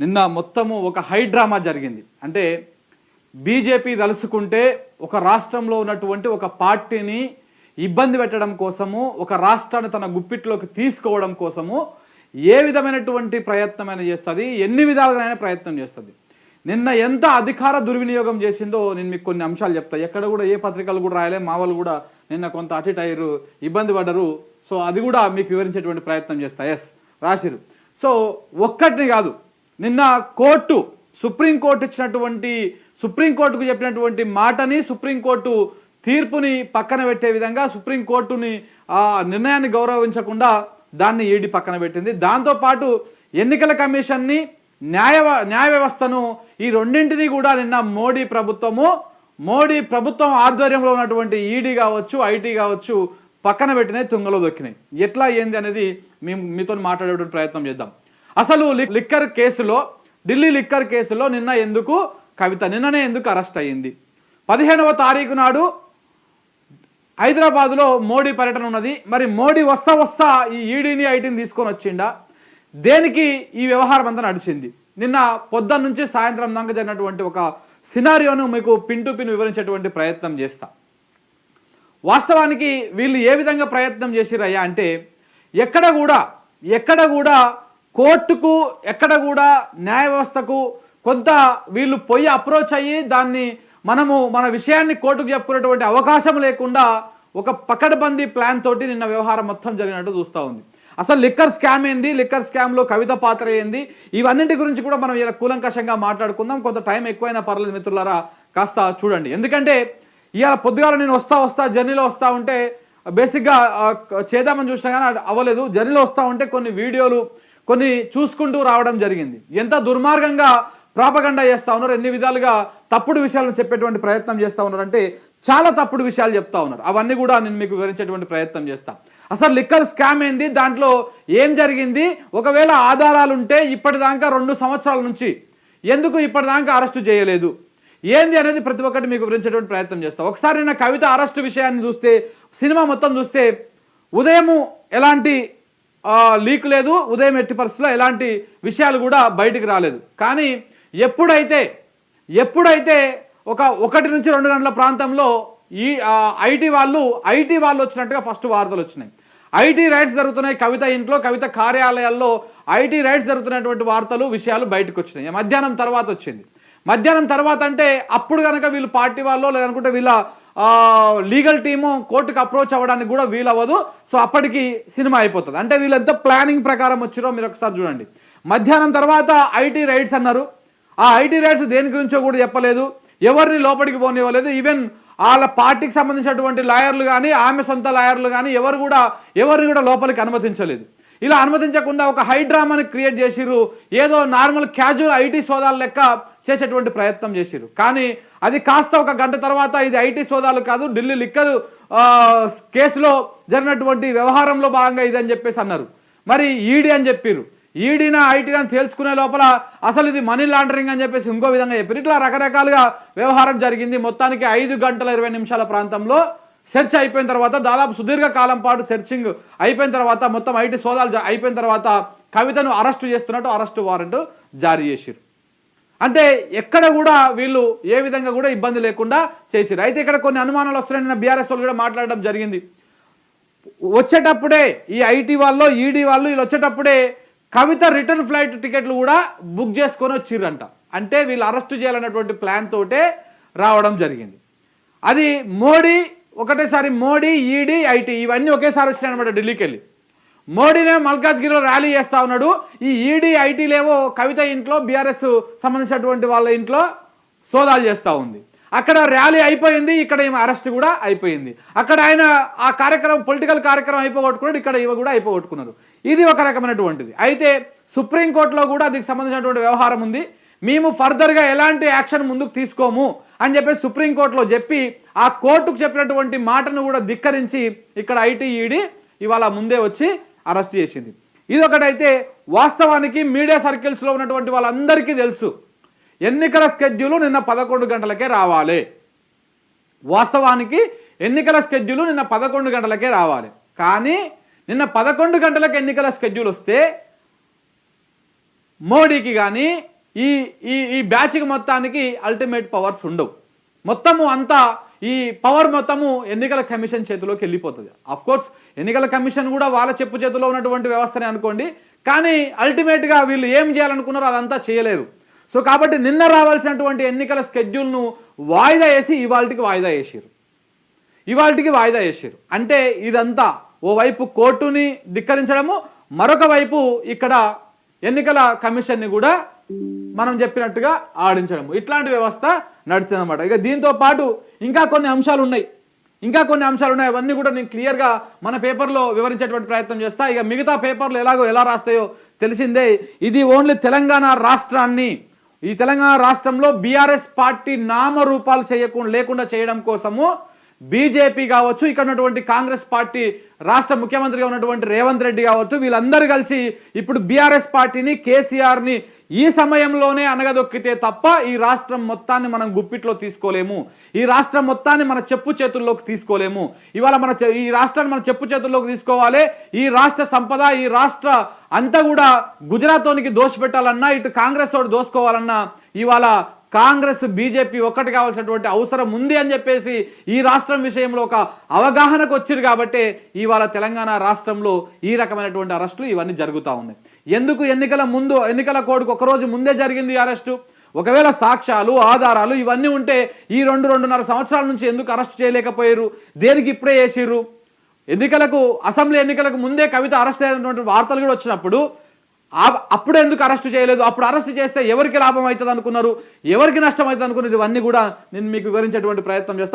నిన్న మొత్తము ఒక హై డ్రామా జరిగింది. అంటే బీజేపీ తలుసుకుంటే ఒక రాష్ట్రంలో ఉన్నటువంటి ఒక పార్టీని ఇబ్బంది పెట్టడం కోసము ఒక రాష్ట్రాన్ని తన గుప్పిట్లోకి తీసుకోవడం కోసము ఏ విధమైనటువంటి ప్రయత్నమైనా చేస్తుంది ఎన్ని విధాలుగానైనా ప్రయత్నం చేస్తుంది. నిన్న ఎంత అధికార దుర్వినియోగం చేసిందో నేను మీకు కొన్ని అంశాలు చెప్తాను ఎక్కడ కూడా ఏ పత్రికలు కూడా రాయలే మా వాళ్ళు కూడా నిన్న కొంత అటు అయ్యారు ఇబ్బంది పడ్డరు. సో అది కూడా మీకు వివరించేటువంటి ప్రయత్నం చేస్తా. ఎస్ రాసిరు. సో ఒక్కటిని కాదు నిన్న కోర్టు సుప్రీంకోర్టు ఇచ్చినటువంటి సుప్రీంకోర్టుకు చెప్పినటువంటి మాటని సుప్రీంకోర్టు తీర్పుని పక్కన పెట్టే విధంగా సుప్రీంకోర్టుని ఆ నిర్ణయాన్ని గౌరవించకుండా దాన్ని ఈడి పక్కన పెట్టింది. దాంతోపాటు ఎన్నికల కమిషన్ని న్యాయ న్యాయ వ్యవస్థను ఈ రెండింటినీ కూడా నిన్న మోడీ ప్రభుత్వము మోడీ ప్రభుత్వం ఆధ్వర్యంలో ఉన్నటువంటి ఈడీ కావచ్చు ఐటీ కావచ్చు పక్కన పెట్టినాయి తుంగలో దొక్కినాయి. ఎట్లా ఏంది అనేది మేము మీతో మాట్లాడేటువంటి ప్రయత్నం చేద్దాం. అసలు లిక్కర్ కేసులో ఢిల్లీ లిక్కర్ కేసులో నిన్న ఎందుకు కవిత నిన్ననే ఎందుకు అరెస్ట్ అయ్యింది? పదిహేనవ తారీఖు నాడు హైదరాబాద్లో మోడీ పర్యటన ఉన్నది. మరి మోడీ వస్తా వస్తా ఈ ఈడీని ఐటీని తీసుకొని వచ్చిండా? దేనికి ఈ వ్యవహారం అంతా నడిచింది? నిన్న పొద్దున్న నుంచి సాయంత్రం దాకా జరిగినటువంటి ఒక సినారియోను మీకు పిన్ టు పిన్ వివరించేటువంటి ప్రయత్నం చేస్తా. వాస్తవానికి వీళ్ళు ఏ విధంగా ప్రయత్నం చేసిరయ్యా అంటే ఎక్కడ కూడా ఎక్కడ కూడా కోర్టుకు ఎక్కడ కూడా న్యాయ వ్యవస్థకు కొంత వీళ్ళు పోయి అప్రోచ్ అయ్యి దాన్ని మనము మన విషయాన్ని కోర్టుకు చెప్పుకునేటువంటి అవకాశం లేకుండా ఒక పకడ్బందీ ప్లాన్ తోటి నిన్న వ్యవహారం మొత్తం జరిగినట్టు చూస్తూ ఉంది. అసలు లిక్కర్ స్కామ్ ఏంది? లిక్కర్ స్కామ్లో కవిత పాత్ర ఏంది? ఇవన్నింటి గురించి కూడా మనం ఇలా కూలంకషంగా మాట్లాడుకుందాం. కొంత టైం ఎక్కువైనా పర్లేదు మిత్రులారా కాస్త చూడండి. ఎందుకంటే ఇవాళ పొద్దుగాల నేను వస్తా వస్తా జర్నీలో వస్తా ఉంటే బేసిక్గా చేద్దామని చూసినా కానీ అవ్వలేదు. జర్నీలో వస్తూ ఉంటే కొన్ని వీడియోలు కొన్ని చూసుకుంటూ రావడం జరిగింది. ఎంత దుర్మార్గంగా ప్రాపగండా చేస్తా ఉన్నారు ఎన్ని విధాలుగా తప్పుడు విషయాలను చెప్పేటువంటి ప్రయత్నం చేస్తా ఉన్నారు అంటే చాలా తప్పుడు విషయాలు చెప్తా ఉన్నారు. అవన్నీ కూడా నేను మీకు వివరించేటువంటి ప్రయత్నం చేస్తా. అసలు లిక్కర్ స్కామ్ ఏంది? దాంట్లో ఏం జరిగింది? ఒకవేళ ఆధారాలు ఉంటే ఇప్పటిదాకా రెండు సంవత్సరాల నుంచి ఎందుకు ఇప్పటిదాకా అరెస్టు చేయలేదు? ఏంది అనేది ప్రతి ఒక్కటి మీకు వివరించేటువంటి ప్రయత్నం చేస్తా. ఒకసారి నా కవిత అరెస్టు విషయాన్ని చూస్తే సినిమా మొత్తం చూస్తే ఉదయము ఎలాంటి లీక్ లేదు ఉదయం ఎట్టి పరిస్థితుల్లో ఎలాంటి విషయాలు కూడా బయటికి రాలేదు. కానీ ఎప్పుడైతే ఎప్పుడైతే ఒక ఒకటి నుంచి రెండు గంటల ప్రాంతంలో ఈ ఐటీ వాళ్ళు ఐటీ వాళ్ళు వచ్చినట్టుగా ఫస్ట్ వార్తలు వచ్చినాయి. ఐటీ రైట్స్ జరుగుతున్నాయి కవిత ఇంట్లో కవిత కార్యాలయాల్లో ఐటీ రైట్స్ జరుగుతున్నటువంటి వార్తలు విషయాలు బయటకు వచ్చినాయి. మధ్యాహ్నం తర్వాత వచ్చింది. మధ్యాహ్నం తర్వాత అంటే అప్పుడు కనుక వీళ్ళు పార్టీ వాళ్ళు లేదనుకుంటే వీళ్ళ లీగల్ టీము కోర్టుకు అప్రోచ్ అవ్వడానికి కూడా వీలవ్వదు. సో అప్పటికి సినిమా అయిపోతుంది. అంటే వీళ్ళు ఎంత ప్లానింగ్ ప్రకారం వచ్చిరో మీరు ఒకసారి చూడండి. మధ్యాహ్నం తర్వాత ఐటీ రైట్స్ అన్నారు. ఆ ఐటీ రైట్స్ దేని గురించో కూడా చెప్పలేదు. ఎవరిని లోపలికి పోనివ్వలేదు. ఈవెన్ వాళ్ళ పార్టీకి సంబంధించినటువంటి లాయర్లు కానీ ఆమె సొంత లాయర్లు కానీ ఎవరు కూడా ఎవరిని కూడా లోపలికి అనుమతించలేదు. ఇలా అనుమతించకుండా ఒక హైడ్రామాని క్రియేట్ చేసిరు ఏదో నార్మల్ క్యాజువల్ ఐటీ సోదాల లెక్క చేసేటువంటి ప్రయత్నం చేశారు కానీ అది కాస్త ఒక గంట తర్వాత ఇది ఐటీ సోదాలు కాదు ఢిల్లీ లిక్కర్ కేసులో జరిగినటువంటి వ్యవహారంలో భాగంగా ఇది అని చెప్పేసి అన్నారు. మరి ఈడీ అని చెప్పిర్రు. ఈడీనా ఐటీనా అని తేల్చుకునే లోపల అసలు ఇది మనీ లాండరింగ్ అని చెప్పేసి ఇంకో విధంగా చెప్పారు ఇట్లా రకరకాలుగా వ్యవహారం జరిగింది. మొత్తానికి ఐదు గంటల ఇరవై నిమిషాల ప్రాంతంలో సెర్చ్ అయిపోయిన తర్వాత దాదాపు సుదీర్ఘ కాలం పాటు సెర్చింగ్ అయిపోయిన తర్వాత మొత్తం ఐటీ సోదాలు అయిపోయిన తర్వాత కవితను అరెస్టు చేస్తున్నట్టు అరెస్టు వారెంట్ జారీ చేశారు అంటే ఎక్కడ కూడా వీళ్ళు ఏ విధంగా కూడా ఇబ్బంది లేకుండా చేసిరు అయితే ఇక్కడ కొన్ని అనుమానాలు వస్తున్నాయి. బీఆర్ఎస్ వాళ్ళు కూడా మాట్లాడడం జరిగింది. వచ్చేటప్పుడే ఈ ఐటీ వాళ్ళు ఈడీ వాళ్ళు వీళ్ళు వచ్చేటప్పుడే కవిత రిటర్న్ ఫ్లైట్ టికెట్లు కూడా బుక్ చేసుకొని వచ్చిర్రంట. అంటే వీళ్ళు అరెస్ట్ చేయాలన్నటువంటి ప్లాన్ తోటే రావడం జరిగింది. అది మోడీ ఒకటేసారి మోడీ ఈడీ ఐటీ ఇవన్నీ ఒకేసారి వచ్చినాయి అనమాట ఢిల్లీకి వెళ్ళి మోడీనే మల్కాజ్గిరిలో ర్యాలీ చేస్తా ఉన్నాడు. ఈ ఈడీ ఐటీలేవో కవిత ఇంట్లో బీఆర్ఎస్ సంబంధించినటువంటి వాళ్ళ ఇంట్లో సోదాలు చేస్తూ ఉంది. అక్కడ ర్యాలీ అయిపోయింది ఇక్కడ ఈమె అరెస్ట్ కూడా అయిపోయింది. అక్కడ ఆయన ఆ కార్యక్రమం పొలిటికల్ కార్యక్రమం అయిపోగొట్టుకున్నాడు ఇక్కడ ఇవి కూడా అయిపోగొట్టుకున్నారు. ఇది ఒక రకమైనటువంటిది. అయితే సుప్రీంకోర్టులో కూడా దీనికి సంబంధించినటువంటి వ్యవహారం ఉంది. మేము ఫర్దర్గా ఎలాంటి యాక్షన్ ముందుకు తీసుకోము అని చెప్పేసి సుప్రీంకోర్టులో చెప్పి ఆ కోర్టుకు చెప్పినటువంటి మాటను కూడా ధిక్కరించి ఇక్కడ ఐటీఈడి ఇవాళ ముందే వచ్చి అరెస్ట్ చేసింది. ఇది ఒకటైతే వాస్తవానికి మీడియా సర్కిల్స్లో ఉన్నటువంటి వాళ్ళందరికీ తెలుసు. ఎన్నికల స్కెడ్యూలు నిన్న పదకొండు గంటలకే రావాలి. వాస్తవానికి ఎన్నికల స్కెడ్యూలు నిన్న పదకొండు గంటలకే రావాలి. కానీ నిన్న పదకొండు గంటలకు ఎన్నికల స్కెడ్యూల్ వస్తే మోడీకి కానీ ఈ ఈ ఈ బ్యాచ్కి మొత్తానికి అల్టిమేట్ పవర్స్ ఉండవు. మొత్తము అంతా ఈ పవర్ మొత్తము ఎన్నికల కమిషన్ చేతిలోకి వెళ్ళిపోతుంది. అఫ్ కోర్స్ ఎన్నికల కమిషన్ కూడా వాళ్ళ చెప్పు చేతిలో ఉన్నటువంటి వ్యవస్థనే అనుకోండి. కానీ అల్టిమేట్గా వీళ్ళు ఏం చేయాలనుకున్నారో అదంతా చేయలేరు. సో కాబట్టి నిన్న రావాల్సినటువంటి ఎన్నికల స్కెడ్యూల్ను వాయిదా వేసి ఇవాళకి వాయిదా వేసారు ఇవాళకి వాయిదా వేసారు అంటే ఇదంతా ఓవైపు కోర్టుని ధిక్కరించడము మరొక వైపు ఇక్కడ ఎన్నికల కమిషన్ని కూడా మనం చెప్పినట్టుగా ఆడించడం ఇట్లాంటి వ్యవస్థ నడిచిందనమాట ఇక దీంతో పాటు ఇంకా కొన్ని అంశాలు ఉన్నాయి. ఇంకా కొన్ని అంశాలు ఉన్నాయి. అవన్నీ కూడా నేను క్లియర్గా మన పేపర్లో వివరించేటువంటి ప్రయత్నం చేస్తా. ఇక మిగతా పేపర్లు ఎలాగో ఎలా రాస్తాయో తెలిసిందే. ఇది ఓన్లీ తెలంగాణ రాష్ట్రాన్ని. ఈ తెలంగాణ రాష్ట్రంలో బీఆర్ఎస్ పార్టీ నామరూపాలు చేయకుండా లేకుండా చేయడం కోసము బీజేపీ కావచ్చు ఇక్కడ ఉన్నటువంటి కాంగ్రెస్ పార్టీ రాష్ట్ర ముఖ్యమంత్రిగా ఉన్నటువంటి రేవంత్ రెడ్డి కావచ్చు వీళ్ళందరూ కలిసి ఇప్పుడు బీఆర్ఎస్ పార్టీని కేసీఆర్ని ఈ సమయంలోనే అనగదొక్కితే తప్ప ఈ రాష్ట్రం మొత్తాన్ని మనం గుప్పిట్లో తీసుకోలేము. ఈ రాష్ట్రం మొత్తాన్ని మన చెప్పు చేతుల్లోకి తీసుకోలేము. ఇవాళ మన ఈ రాష్ట్రాన్ని మన చెప్పు చేతుల్లోకి తీసుకోవాలి. ఈ రాష్ట్ర సంపద ఈ రాష్ట్ర అంతా కూడా గుజరాత్తోనికి దోషపెట్టాలన్నా ఇటు కాంగ్రెస్ తోటి దోసుకోవాలన్నా ఇవాళ కాంగ్రెస్ బీజేపీ ఒక్కటి కావాల్సినటువంటి అవసరం ఉంది అని చెప్పేసి ఈ రాష్ట్రం విషయంలో ఒక అవగాహనకు వచ్చిరు కాబట్టి ఇవాళ తెలంగాణ రాష్ట్రంలో ఈ రకమైనటువంటి అరెస్టులు ఇవన్నీ జరుగుతూ ఉన్నాయి. ఎందుకు ఎన్నికల ముందు ఎన్నికల కోడ్కు ఒక రోజు ముందే జరిగింది ఈ అరెస్టు? ఒకవేళ సాక్ష్యాలు ఆధారాలు ఇవన్నీ ఉంటే ఈ రెండు రెండున్నర సంవత్సరాల నుంచి ఎందుకు అరెస్ట్ చేయలేకపోయారు? దేనికి ఇప్పుడే వేసిర్రు? ఎన్నికలకు అసెంబ్లీ ఎన్నికలకు ముందే కవిత అరెస్ట్ అయినటువంటి వార్తలు కూడా వచ్చినప్పుడు అప్పుడు ఎందుకు అరెస్ట్ చేయలేదు? అప్పుడు అరెస్ట్ చేస్తే ఎవరికి లాభం అవుతుంది అనుకున్నారు ఎవరికి నష్టం అవుతుంది అనుకున్నారు ఇవన్నీ కూడా నేను మీకు వివరించేటువంటి ప్రయత్నం చేస్తాను